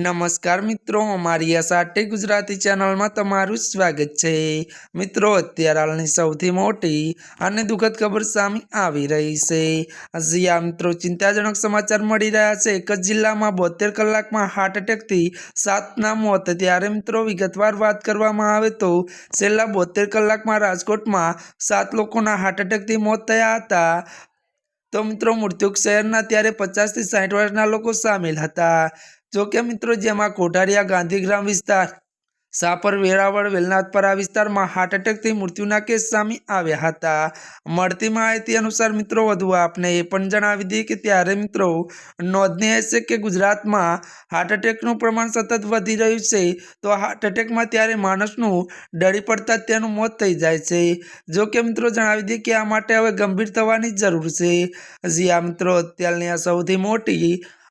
નમસ્કાર મિત્રો, અમારી આ સાટે ગુજરાતી ચેનલમાં તમારું સ્વાગત છે. મિત્રો, અત્યારે હાલની સૌથી મોટી અને દુઃખદ ખબર સામે આવી રહી છે. હજી મિત્રો ચિંતાજનક સમાચાર મળી રહ્યા છે એક જ જિલ્લામાં બોતેર કલાકમાં હાર્ટ એટેકથી સાતના મોત. ત્યારે મિત્રો, વિગતવાર વાત કરવામાં આવે તો છેલ્લા બોતેર કલાકમાં રાજકોટમાં સાત લોકોના હાર્ટ એટેકથી મોત થયા હતા. તો મિત્રો, મૃત્યુક શહેરના ત્યારે પચાસથી સાઠ વર્ષના લોકો સામેલ હતા. જો કે મિત્રો જેમાં કોઠારિયા ગાંધીગ્રામ વિસ્તાર સાપર વેરાવળ વેલનાથપરા વિસ્તારમાં હાર્ટ એટેકથી મૃત્યુના કેસ સામે આવ્યા હતા. મળતી માહિતી અનુસાર મિત્રો વધુ આપને એ પણ જણાવી દઈએ કે ત્યારે મિત્રો નોંધનીય છે કે ગુજરાતમાં હાર્ટ એટેકનું પ્રમાણ સતત વધી રહ્યું છે, તો હાર્ટ એટેકમાં ત્યારે માણસનું ડળી પડતા તેનું મોત થઈ જાય છે. જો કે મિત્રો જણાવી દઈએ કે આ માટે હવે ગંભીર થવાની જરૂર છે. જી આ મિત્રો, અત્યારની આ સૌથી મોટી